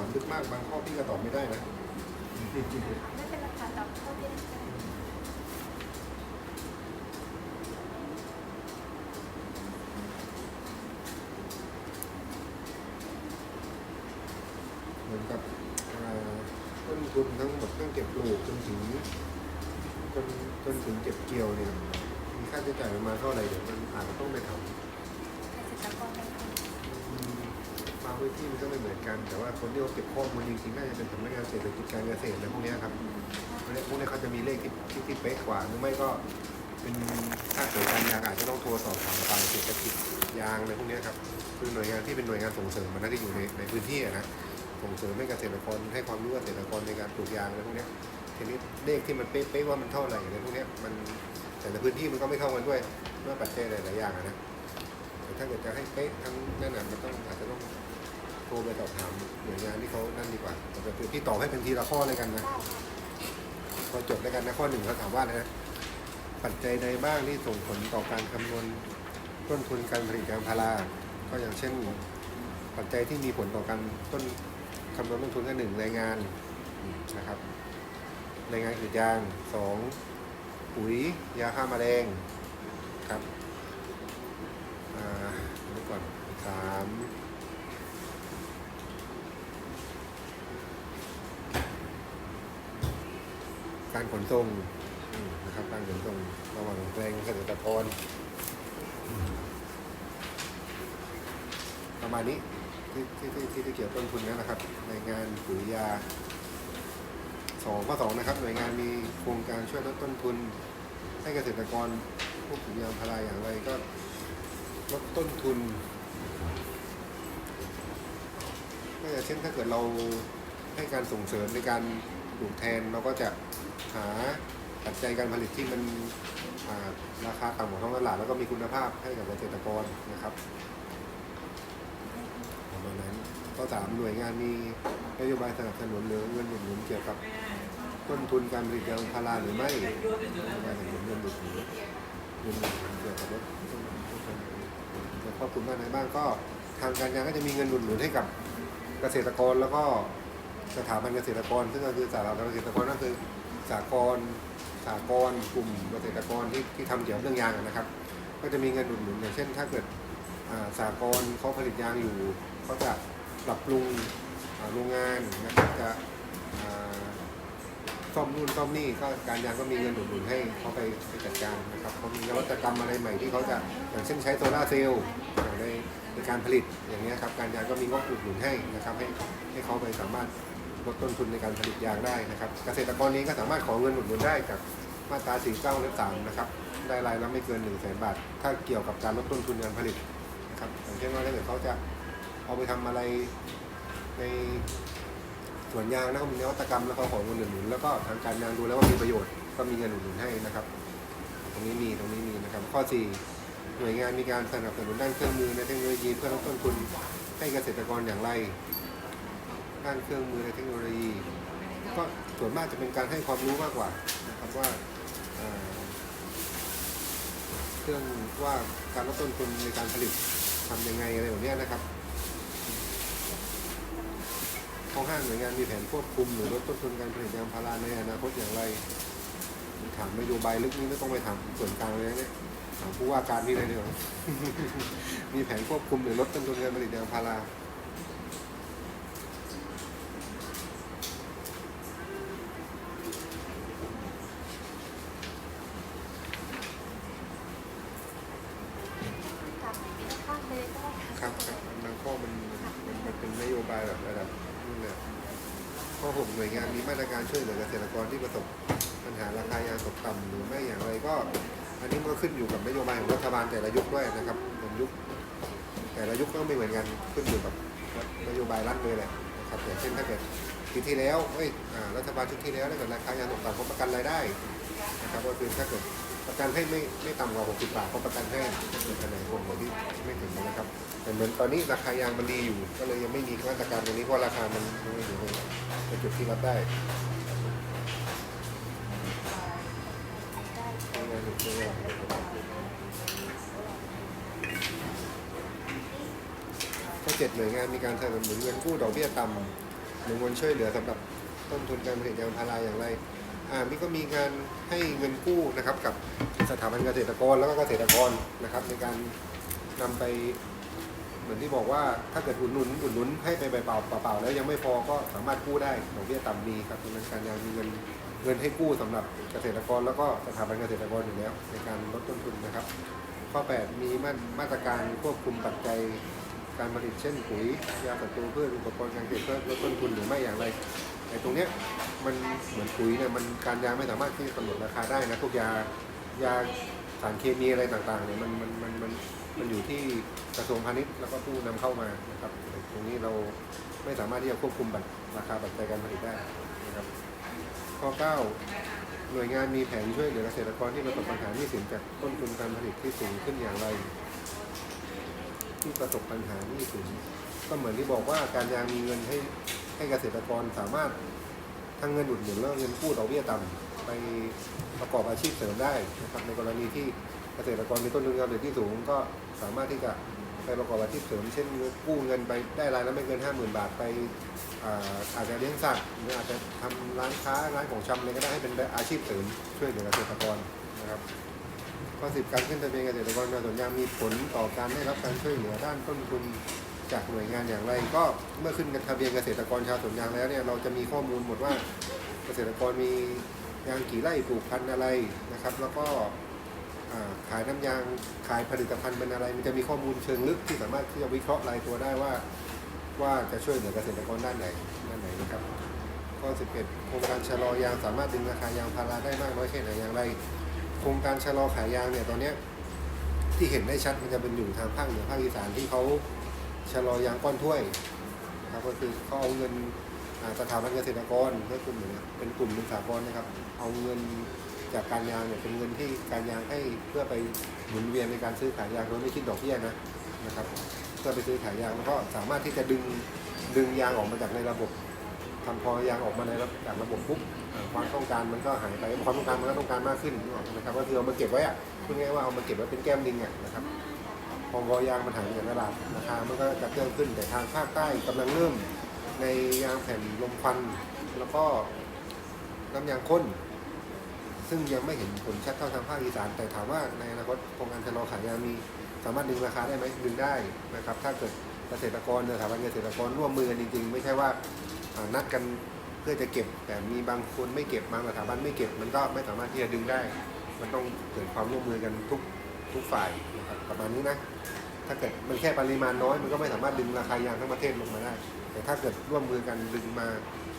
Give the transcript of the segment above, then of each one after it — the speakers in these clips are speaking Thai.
ามลึกมากบางข้อพี่ก็ตอบไม่ได้นะ ไม่เป็นราคาตามข้อที่ได้ใช้เหมือนกับอ่าต้นทุนทั้งหมดตั้งเก็บปลูกจนถึงจนจนถึงเก็บเกี่ยวเนี่ยมีค่าใช้จ่ายประมาณเท่าไหร่เดี๋ยวมันอาจจะต้องไปทำ เกษตรกรได้ทำ อืมบาง พื้นที่มันก็ไม่เหมือนกัน แต่ว่าคนที่เขาเก็บข้อมูลจริงๆน่าจะเป็นสำนักงานเศรษฐกิจการเกษตรอะไรพวกเนี้ยครับพวกเนี้ยเขาจะมีเลขที่ที่ที่เป๊ะกว่าหรือไม่ก็เป็นค่าเกิดการยางอาจจะต้องโทรสอบถามทางเศรษฐกิจยางอะไรพวกเนี้ยครับคือหน่วยงานที่เป็นหน่วยงานส่งเสริมมันน่าจะอยู่ในในพื้นที่อะนะส่งเสริมให้เกษตรกรให้ความรู้เกษตรกรในการปลูกยางอะไรพวกเนี้ยทีนี้เลขที่มันเป๊ะๆว่ามันเท่าไหร่อะไรพวกเนี้ยมันแต่ละพื้นที่มันก็ไม่เท่ากันด้วยเมื่อปัจจัยหลายๆอย่างอะนะแต่ถ้าเกิดจะให้เป๊ะทั้งนั่นน่ะมันต้องอาจ ไปสอบถามหน่วยงานที่เขานั่นดีกว่าแต่พี่ตอบให้เป็นทีละข้อเลยกันนะพอจบแล้วกันนะข้อหนึ่งเขาถามว่าอะไรนะปัจจัยใดบ้างที่ส่งผลต่อการคำนวณต้นทุนการผลิตยางพารา ก็อย่างเช่น ปัจจัยที่มีผลต่อการต้นคำนวณต้นทุนก็หนึ่งแรงงานนะครับแรงงานกรีดยางสองปุ๋ยยาฆ่าแมลงครับอ่าดี๋ยวก่อนสาม การขนส่งนะครับการขนส่งระหว่างแปลงเกษตรกรประมาณนี้ที่ที่ที่ที่เกี่ยวต้นทุนนะครับในงานปุ๋ยยาสองข้อสองนะครับหน่วยงานมีโครงการช่วยลดต้นทุน ให้เกษตรกรผู้ปลูกยางพาราอย่างไรก็ลดต้นทุนก็อย่างเช่นถ้าเกิดเราให้การส่งเสริมในการ ปลูกแทนเราก็จะหาปัจจัยการผลิตที่มันราคาต่ำกว่าท้องตลาดแล้วก็มีคุณภาพให้กับเกษตรกรนะครับประมาณนั้นข้อสามหน่วยงานมีนโยบายสนับสนุนหรือเงินหนุนเกี่ยวกับต้นทุนการผลิตยางพาราหรือไม่การสนับสนุนเงินดหนุนเงินอุดหนุนเกี่ยวกับรถจะครอบคลุมด้านไหนบ้างก็ทางการยางก็จะมีเงินหนุนให้กับเกษตรกรแล้วก็ สถาบันเกษตรกร ซึ่งก็คือสถาบันเกษตรกรก็คือสากลสากลกลุ่มเกษตรกรที่ที่ทำเกี่ยวกับเรื่องยางนะครับ ก็จะมีเงินอุดหนุนอย่างเช่น ถ้าเกิดอ่าสากลเขาผลิตยางอยู่เขาจะปรับปรุงโรงงานนะครับจะซ่อมนู่นซ่อมนี่ก็การยางก็มีเงินหนุนให้เขาไปไปจัดการนะครับเขามีนวัตกรรมอะไรใหม่ที่เขาจะอย่างเช่นใช้โซลาเซลล์ในในการผลิตอย่างเงี้ครับการยางก็มีงบอุดหนุนให้นะครับให้ให้เขาไปสามารถ ลดต้นทุนในการผลิตยางได้นะครับ เกษตรกรนี้ก็สามารถขอเงินอุดหนุนได้จากมาตรา49และ3นะครับ ได้รายละไม่เกิน1 0 0 0 0แบาท ถ้าเกี่ยวกับการลดต้นทุนการผลิตนะครับอย่างเช่นว่าถ้าเกิดเขาจะเอาไปทำอะไรในสวนยางแล้วก็มีนวัตกรรมแล้วก็ขอเงินอุดหนุนแล้วก็ทางการยางดูแล้วว่ามีประโยชน์ก็มีเงินอุดหนุนให้นะครับ ตรงนี้มีตรงนี้มีนะครับ ข้อ 4 หน่วยงานมีการสนับสนุนด้านเครื่องมือในเทคโนโลยีเพื่อลดต้นทุนให้เกษตรกรอย่างไร ด้านเครื่องมือในเทคโนโลยี ก็ส่วนมากจะเป็นการให้ความรู้มากกว่านะครับว่าเครื่องว่าการลดต้นทุนในการผลิตทำยังไงอะไรแบบนี้นะครับข้อห้าหน่วยงานมีแผนควบคุมหรือลดต้นทุนการผลิตยางพาราในอนาคตอย่างไรถามนโยบายลึกนี้ไม่ต้องไปถามส่วนกลางเลยนะเนี่ยถามผู้ว่าการนี่เลยดีกว่ามีแผนควบคุมหรือลดต้นทุนการผลิตยางพารา บาลแต่ละยุคด้วยนะครับผมยุค แต่ละยุคก็ไม่เหมือนกันขึ้นอยู่กับนโยบายรัฐเลยแหละนะครับอย่างเช่นถ้าเกิดปีที่แล้วเอ้รัฐบาลชุดที่แล้วถ้าเกิดราคายาตกต่ำเขาประกันรายได้นะครับก็คือถ้าเกิดประกันให้ไม่ไม่ต่ำกว่าหกสิบบาทเขาประกันให้ถ้าเกิดคะแนนคนที่ไม่ถึงนะครับแต่เหมือนตอนนี้ราคายางมันดีอยู่ ก็เลยยังไม่มีมาตรการตรงนี้เพราะราคามันไม่ถึงในจุดที่รับได้ไม่ได้ไม่ได้ 7 หน่วยงานมีการสนับสนุนเงินกู้ดอกเบี้ยต่ำหนุนเงินช่วยเหลือสำหรับต้นทุนการผลิตยางพาราอย่างไรอ่ามีก็มีการให้เงินกู้นะครับกับสถาบันเกษตรกรแล้วก็เกษตรกรนะครับ ในการนำไปเหมือนที่บอกว่าถ้าเกิดอุดหนุนอุดหนุนให้ไปใบเปล่าเปล่าแล้วยังไม่พอก็สามารถกู้ได้ดอกเบี้ยต่ำมีครับดังนั้นการยังมีเงินเงินให้กู้สำหรับเกษตรกรแล้วก็สถาบันเกษตรกรอยู่แล้ว ในการลดต้นทุนนะครับ ข้อ 8 มีมาตรการควบคุมปัจจัย การผลิตเช่นปุ๋ยยาศัตรูพืชอุปกรณ์การเกษตรเพื่อลดต้นทุนหรือไม่อย่างไรไอ้ตรงเนี้ยมันเหมือนปุ๋ยเนี่ยมันการยาไม่สามารถที่จะกำหนดราคาได้นะพวกยายาสารเคมีอะไรต่างๆเนี่ยมันมันมันมันมันอยู่ที่กระทรวงพาณิชย์แล้วก็ผู้นำเข้ามานะครับตรงนี้เราไม่สามารถที่จะควบคุมบัตรราคาปัจจัยการผลิตได้นะครับข้อ 9 หน่วยงานมีแผนช่วยเหลือเกษตรกรที่ประสบปัญหาหนี้สินจากต้นทุนการผลิตที่สูงขึ้นอย่างไร ที่ประสบปัญหาหนี้สินก็เหมือนที่บอกว่าการยางมีเงินให้ให้เกษตรกรสามารถทั้งเงินอุดหนุนแล้วเงินกู้ดอกเบี้ยต่ำไปประกอบอาชีพเสริมได้นะครับในกรณีที่เกษตรกรมีต้นทุนการผลิตที่สูงก็สามารถที่จะไปประกอบอาชีพเสริม เช่นกู้เงินไปได้รายละไม่เกิน 50,000 บาทไปอาอาจจะเลี้ยงสัตว์หรืออาจจะทำร้านค้าร้านของชำอะไรก็ได้ให้เป็นอาชีพเสริมช่วยเหลือเกษตรกร ข้อสิบการขึ้นทะเบียนเกษตรกรชาวสวนยางมีผลต่อการได้รับการช่วยเหลือด้านต้นทุนจากหน่วยงานอย่างไร ก็เมื่อขึ้นทะเบียนเกษตรกรชาวสวนยางแล้วเนี่ยเราจะมีข้อมูลหมดว่าเกษตรกรมียางกี่ไร่ปลูกพันธุ์อะไรนะครับ แล้วก็ขายน้ำยางขายผลิตภัณฑ์เป็นอะไร มันจะมีข้อมูลเชิงลึกที่สามารถที่จะวิเคราะห์รายตัวได้ว่า ว่าจะช่วยเหลือเกษตรกรด้านไหนด้านไหนนะครับข้อ 11 โครงการชะลอยางสามารถดึงราคายางพาราได้มากน้อยแค่ไหนอย่างไร โครงการชะลอขายยางเนี่ยตอนเนี้ยที่เห็นได้ชัดมันจะเป็นอยู่ทางภาคเหนือภาคอีสานที่เขาชะลอยางก้อนถ้วยนะครับก็คือเขาเอาเงินสถาบันเกษตรกรเพื่อกลุ่มเนี่ยเป็นกลุ่มเป็นสากลนะครับ เอาเงินจากการยางเนี่ยเป็นเงินที่การยางให้เพื่อไปหมุนเวียนในการซื้อขายยางโดยไม่คิดดอกเบี้ยนะนะครับเพื่อไปซื้อขายยางแล้วก็สามารถที่จะดึงดึงยางออกมาจากในระบบ ทำพอยางออกมาในระจากระบบปุ๊บความต้องการมันก็หายไปความต้องการมันก็ต้องการมากขึ้นนะครับก็คือเอามาเก็บไว้อะพูดง่ายๆว่าเอามาเก็บไว้เป็นแก้มลิงอะนะครับพอพอยางมันหายไปจากตลาดราคามันก็จะเพิ่มขึ้นแต่ทางภาคใต้กำลังเริ่ม ในยางแผ่นลมควันแล้วก็น้ำยางข้น ซึ่งยังไม่เห็นผลชัดเท่าทางภาคอีสาน แต่ถามว่าในอนาคตโครงการชะลอขายยางมีสามารถดึงราคาได้ไหมดึงได้นะครับ ถ้าเกิดเกษตรกรเนี่ยสถาบันเกษตรกรร่วมมือกันจริงๆ ไม่ใช่ว่า นัดกันเพื่อจะเก็บ แต่มีบางคนไม่เก็บบางสถาบันไม่เก็บมันก็ไม่สามารถที่จะดึงได้ มันต้องเกิดความร่วมมือกันทุกทุกฝ่ายนะครับประมาณนี้นะถ้าเกิดมันแค่ปริมาณน้อยมันก็ไม่สามารถดึงราคายางทั้งประเทศลงมาได้ แต่ถ้าเกิดร่วมมือกันดึงมา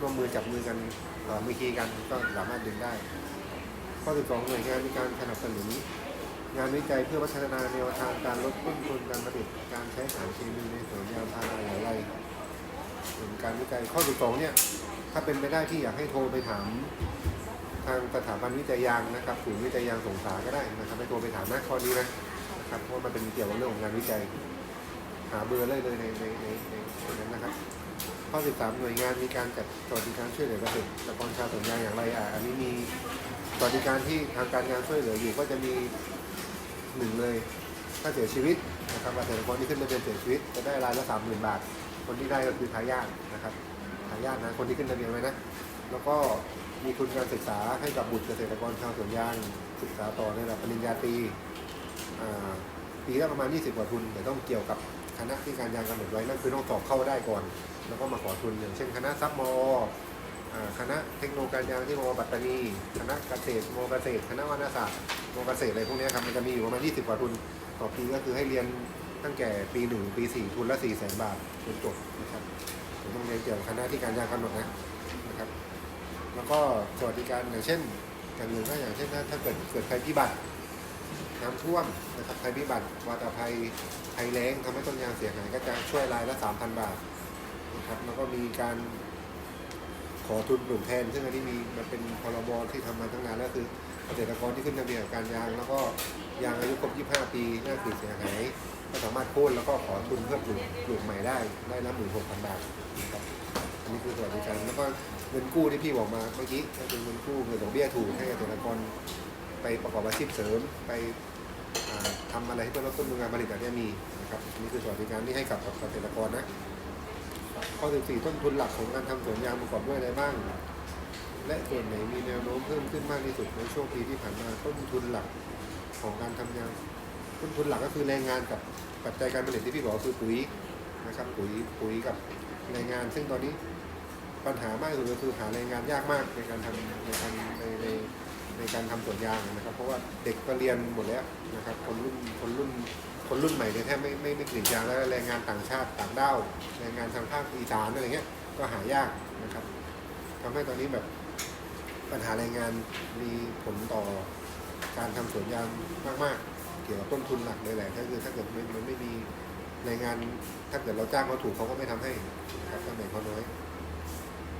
ร่วมมือจับมือกันมือคีกันก็สามารถดึงได้ ข้อ12หน่วยงานมีการสนับสนุนงานวิจัยเพื่อพัฒนาแนวทางการลดต้นทุนการผลิตการใช้สารเคมีในสวนยางพาราอย่างไร ส่วนการวิจัยข้อ12เนี่ยถ้าเป็นไปได้ที่อยากให้โทรไปถามทางสถาบันวิจัยยางนะครับศูนย์วิจัยยางสงขลาก็ได้นะครับไปโทรไปถามนะข้อนี้นะครับเพราะมันเป็นเกี่ยวกับเรื่องของงานวิจัย หาเบอร์เลยเลยในในในในนนั้นนะครับข้อ13หน่วยงานมีการจัดสวัสดิการช่วยเหลือเกษตรกรชาวสวนยางอย่างไรอะอันนี้มีสวัสดิการที่ทางการยางช่วยเหลืออยู่ก็จะมีหนึ่งเลยถ้าเสียชีวิตนะครับเกษตรกรที่ขึ้นทะเบียนเสียชีวิตจะได้รายละสามหมื่นบาท คนที่ได้ก็คือทายาทนะครับทายาทนะคนที่ขึ้นทะเบียนไว้นะแล้วก็มีทุนการศึกษาให้กับบุตรเกษตรกรชาวสวนยางศึกษาต่อในระดับปริญญาตรีปีละประมาณ 20 กว่าทุนแต่ต้องเกี่ยวกับคณะที่การยางกำหนดไว้นั่นคือต้องสอบเข้าได้ก่อน แล้วก็มาขอทุนอย่างเช่น คณะซับมอคณะเทคโนโลยีการยางที่มปัตตานีคณะเกษตรมเกษตร คณะวรรณศาสตร์มเกษตรอะไรพวกนี้ครับมันจะมีอยู่ประมาณ 20 กว่าทุนต่อปีก็คือให้เรียน ตั้งแต่ปีหนึ่งปีสี่ทุนละ4แสนบาทจนจบนะครับผมต้องเรียนเกี่ยวกับคณะที่การยางกำหนดนะนะครับ แล้วก็สวัสดิการอย่างเช่นอย่างหนึ่งก็อย่างเช่นถ้าถ้าเกิดเกิดภัยพิบัติน้ำท่วมนะครับภัยพิบัติวาตภัยภัยแล้งทำให้ต้นยางเสียหายก็จะช่วยรายละ3,000บาทนะครับแล้วก็มีการขอทุนปลูกแทน ซึ่งอันนี้มีมันเป็นพรบที่ทำมาตั้งนานแล้วคือเกษตรกรที่ขึ้นทะเบียนการยางแล้วก็ ยางอายุครบ 25 ปีหน้าสีเสียหายก็สามารถโค่นแล้วก็ขอทุนเพื่อปลูกปลูกใหม่ได้ได้ละหมื่นหกพันบาทนะครับอันนี้คือสวัสดิการแล้วก็เงินกู้ที่พี่บอกมาเมื่อกี้ก็คือเงินกู้เงินดอกเบี้ยถูกให้เกษตรกรไปประกอบอาชีพเสริมไปอ่าทำอะไรให้เพื่อลดต้นทุนการผลิตแบบนี้มีนะครับอันนี่คือสวัสดิการที่ให้กับเกษตรกรนะข้อ14ต้นทุนหลักของการทำสวนยางประกอบด้วยอะไรบ้าง และส่วนไหนมีแนวโน้มเพิ่มขึ้นมากที่สุดในช่วงปีที่ผ่านมาต้นทุนหลัก ของการทำยางต้นทุนหลักก็คือแรงงานกับปัจจัยการผลิตที่พี่บอกคือปุ๋ยนะครับ ปุ๋ยปุ๋ยกับแรงงาน ซึ่งตอนนี้ปัญหามากสุดก็คือหาแรงงานยากมากในการทำในการในในในการทำสวนยางนะครับ เพราะว่าเด็กก็เรียนหมดแล้วนะครับ คนรุ่นคนรุ่นคนรุ่นใหม่เนี่ยแทบไม่ไม่ไม่กรีดยางแล้วแรงงานต่างชาติต่างด้าวแรงงานทางภาคอีสานอะไรเงี้ยก็หายากนะครับทำให้ตอนนี้แบบปัญหาแรงงานมีผลต่อ การทำสวนยางมาก ๆ เกี่ยวกับต้นทุนหลักเลยแหละก็คือถ้าเกิดไม่มันไม่มีแรงานถ้าเกิดเราจ้างเขาถูกเขาก็ไม่ทำให้ครับตำแหน่งเขาน้อย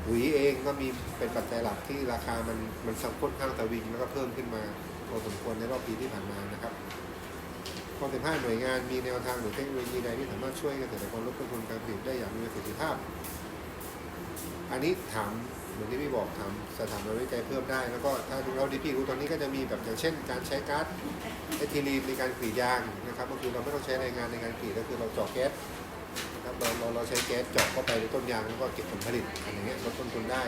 ปุ๋ยเองก็มีเป็นปัจจัยหลักที่ราคามันมันสังค่อนข้างสวิงแล้วก็เพิ่มขึ้นมาพอสมควรในรอบปีที่ผ่านมานะครับข้อ15หน่วยงานมีแนวทางหรือเทคโนโลยีใดที่สามารถช่วยเกษตรกรลดต้นทุนการผลิตได้อย่างมีประสิทธิภาพ อันนี้ถาม เหมือนที่พี่บอกถาสถาบันวิจัยเพิ่มได้ แล้วก็ถ้าเราดีพี่รู้ตอนนี้ก็จะมีแบบอย่างเช่น การใช้ก๊าซเอทิลีนในการกรีดยางนะครับก็คือเราไม่ต้องใช้แรงงานในการกรีดก็คือเราเจาะแก๊สนะครับเราเราเราใช้แก๊สเจาะเข้าไปในต้นยางแล้วก็เก็บผลผลิตอะไรเงี้ยลดต้นทุนได้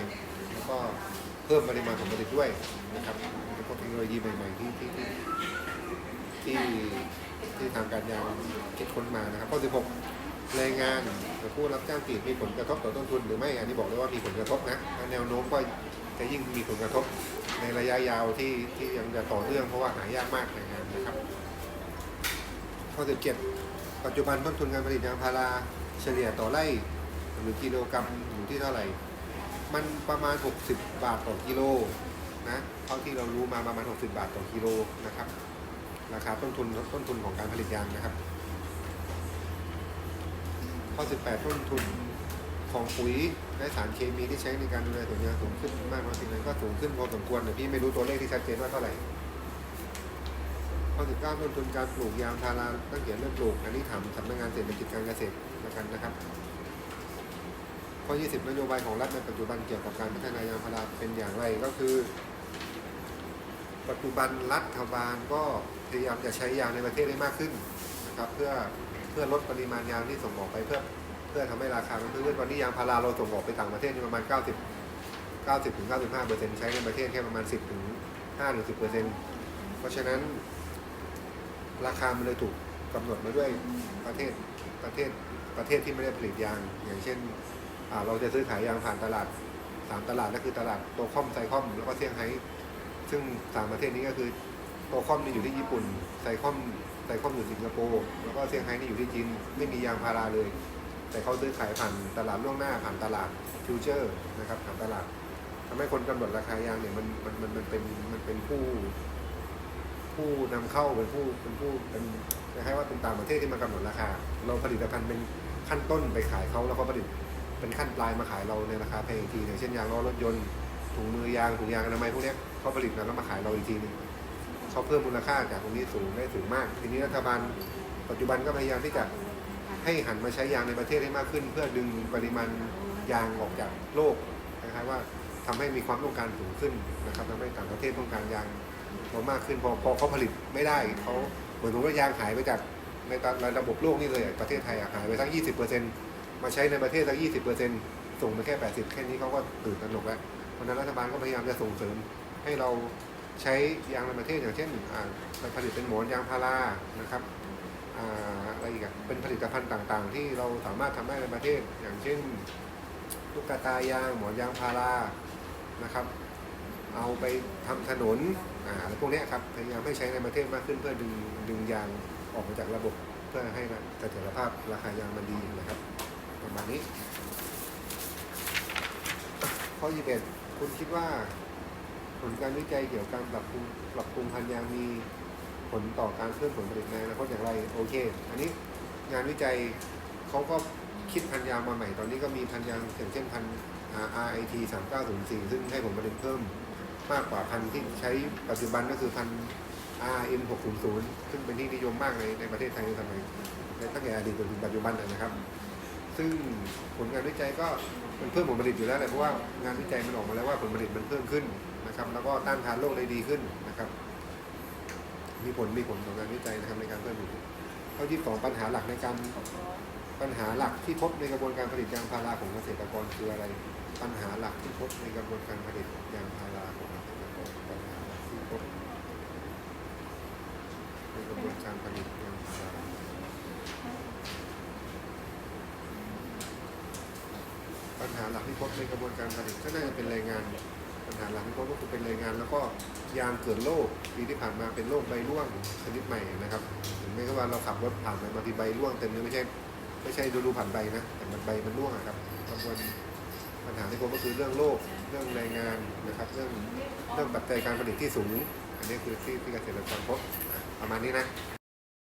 แล้วก็เพิ่มปริมาณผลผลิตด้วยนะครับเป็นพวกเทคโนโลยีใหม่ๆที่ที่ที่ที่ที่ทางการยางคิดค้นมานะครับข้อ16 แรงงานผู้รับจ้างกรีดมีผลกระทบต่อต้นทุนหรือไม่อันนี้บอกเลยว่ามีผลกระทบนะแนวโน้มก็จะยิ่งมีผลกระทบในระยะยาวที่ที่ยังจะต่อเนื่องเพราะว่าหายากมากแรงงานนะครับข้อ17ปัจจุบันต้นทุนการผลิตยางพาราเฉลี่ยต่อไร่หรือกิโลกรัมอยู่ที่เท่าไหร่ มันประมาณ 60 บาทต่อกิโลนะเท่าที่เรารู้มาประมาณ 60 บาทต่อกิโลนะครับ ราคาต้นทุนต้นทุนของการผลิตยางนะครับ ข้อ 18 ต้นทุนของปุ๋ยและสารเคมีที่ใช้ในการดูแลสวนยางสูงขึ้นมากน้อยเพียงใดก็สูงขึ้นพอสมควรแต่พี่ไม่รู้ตัวเลขที่ชัดเจนว่าเท่าไหร่ข้อ 19 ต้นทุนการปลูกยางพาราตั้งแต่เริ่มปลูก อันนี้ถามสำนักงานเศรษฐกิจการเกษตรนะครับนะครับ ข้อ 20 นโยบายของรัฐในปัจจุบันเกี่ยวกับการพัฒนายางพาราเป็นอย่างไรก็คือ ปัจจุบันรัฐบาลก็พยายามจะใช้ยางในประเทศให้มากขึ้นนะครับ เพื่อ เพื่อลดปริมาณยางที่ส่งออกไปเพื่อเพื่อทำให้ราคามันเพิ่มขึ้นวันนี้ยางพาราเราส่งออกไปต่างประเทศประมาณ 90 90ถึง95เปอร์เซ็นต์ใช้ในประเทศแค่ประมาณ 10ถึง5ถึง10เปอร์เซ็นต์เพราะฉะนั้น ราคามันเลยถูกกำหนดมาด้วยประเทศประเทศประเทศที่ไม่ได้ผลิตยาง อย่างเช่นอ่าเราจะซื้อขายยางผ่านตลาดสามตลาดก็คือตลาดโตคอมไซคอมแล้วก็เซี่ยงไฮ้ซึ่งสามประเทศนี้ก็คือโตคอมนี่อยู่ที่ญี่ปุ่นไซคอม ไซคอมอยู่สิงคโปร์แล้วก็เซี่ยงไฮ้นี่อยู่ที่จีนไม่มียางพาราเลย แต่เขาซื้อขายผ่านตลาดล่วงหน้าผ่านตลาดฟิวเจอร์นะครับผ่านตลาดทำให้คนกำหนดราคายางเนี่ยมันมันมันมันเป็นมันเป็นผู้ ผู้นำเข้าเป็นผู้เป็นผู้เป็นคล้ายๆว่าเป็นต่างประเทศที่มากำหนดราคา เราผลิตภัณฑ์เป็นขั้นต้นไปขายเขาแล้วเขาผลิตเป็นขั้นปลายมาขายเราในราคาแพงอีกทีอย่างเช่นยางล้อรถยนต์ถุงมือยางถุงยางอนามัยพวกนี้เขาผลิตมาแล้วมาขายเราอีกทีหนึง เขาเพิ่มมูลค่าจากตรงนี้สูงได้สูงมาก ทีนี้รัฐบาลปัจจุบันก็พยายามที่จะให้หันมาใช้ยางในประเทศให้มากขึ้น เพื่อดึงปริมาณยางออกจากโลกคล้ายๆว่าทำให้มีความต้องการสูงขึ้นนะครับทำให้ต่างประเทศต้องการยางเรามากขึ้นพอพอเขาผลิตไม่ได้เขาเหมือนว่ายางหายไปจากในตามในระบบโลกนี่เลยประเทศไทยหายไปสักยี่สิบเปอร์เซ็นต์มาใช้ในประเทศสักยี่สิบเปอร์เซ็นต์ส่งไปแค่แปดสิบแค่นี้เขาก็ตื่นตระหนกแล้วเพราะนั้นรัฐบาลก็พยายามจะส่งเสริมให้เรา ใช้ยางในประเทศอย่างเช่นผลิตเป็นหมอนยางพารานะครับอะไรอีกเป็นผลิตภัณฑ์ต่างๆ ที่เราสามารถทำได้ในประเทศ อย่างเช่นตุ๊กตายางหมอนยางพารานะครับ เอาไปทำถนนอะไรพวกนี้ครับพยายามให้ใช้ในประเทศมากขึ้นเพื่อดึงดึงยางออกมาจากระบบเพื่อให้เสถียรภาพราคายางมันดีนะครับ ประมาณนี้ข้อ21คุณคิดว่า ลการวิจัยเกี่ยวกับการปรับปรุงปรับปรุงพันธุ์ยางมีผลต่อการเพิ่มผลผลิตในอนาคตอย่างไรโอเค อันนี้งานวิจัยเขาก็คิดพันธุ์ยางมาใหม่ ตอนนี้ก็มีพันธุ์ยางอย่างเช่นพันธุ์ RIT 3904 ซึ่งให้ผลผลิตเพิ่มมากกว่าพันธุ์ที่ใช้ปัจจุบันก็คือพันธุ์ RM 600ซึ่งเป็นที่นิยมมากในในประเทศไทยในสมัยในตั้งแต่อดีตจนถึงปัจจุบันนะครับ ซึ่งผลงานวิจัยก็มันเพิ่มผลผลิตอยู่แล้วแหละเพราะว่างานวิจัยมันออกมาแล้วว่าผลผลิตมันเพิ่มขึ้นนะครับ แล้วก็ต้านทานโรคได้ดีขึ้นนะครับ มีผลมีผลของงานวิจัยนะครับในการเพิ่มผลผลิตข้อที่สองปัญหาหลักในการปัญหาหลักที่พบในกระบวนการผลิตยางพาราของเกษตรกรคืออะไร ปัญหาหลักที่พบในกระบวนการผลิตยางพาราของเกษตรกรปัญหาหลักที่พบในกระบวนการผลิตยางพารา ปัญหาหลักที่พบในกระบวนการผลิตก็น่าจะเป็นแรงงาน ปัญหาหลักที่พบก็คือเป็นแรงงาน แล้วก็ยางเกิดโรคปีที่ผ่านมาเป็นโรคใบร่วงชนิดใหม่นะครับถึงแม้ว่าเราขับรถผ่านไปบางทีใบร่วงเต็มเลยไม่ใช่ไม่ใช่ดูดูผ่านใบนะแต่มันใบมันร่วงอะครับกระบวนปัญหาที่พบก็คือเรื่องโรคเรื่องแรงงานนะครับ เรื่องเรื่องปัจจัยการผลิตที่สูง อันนี้คือที่ที่เกษตรกรพบประมาณนี้นะ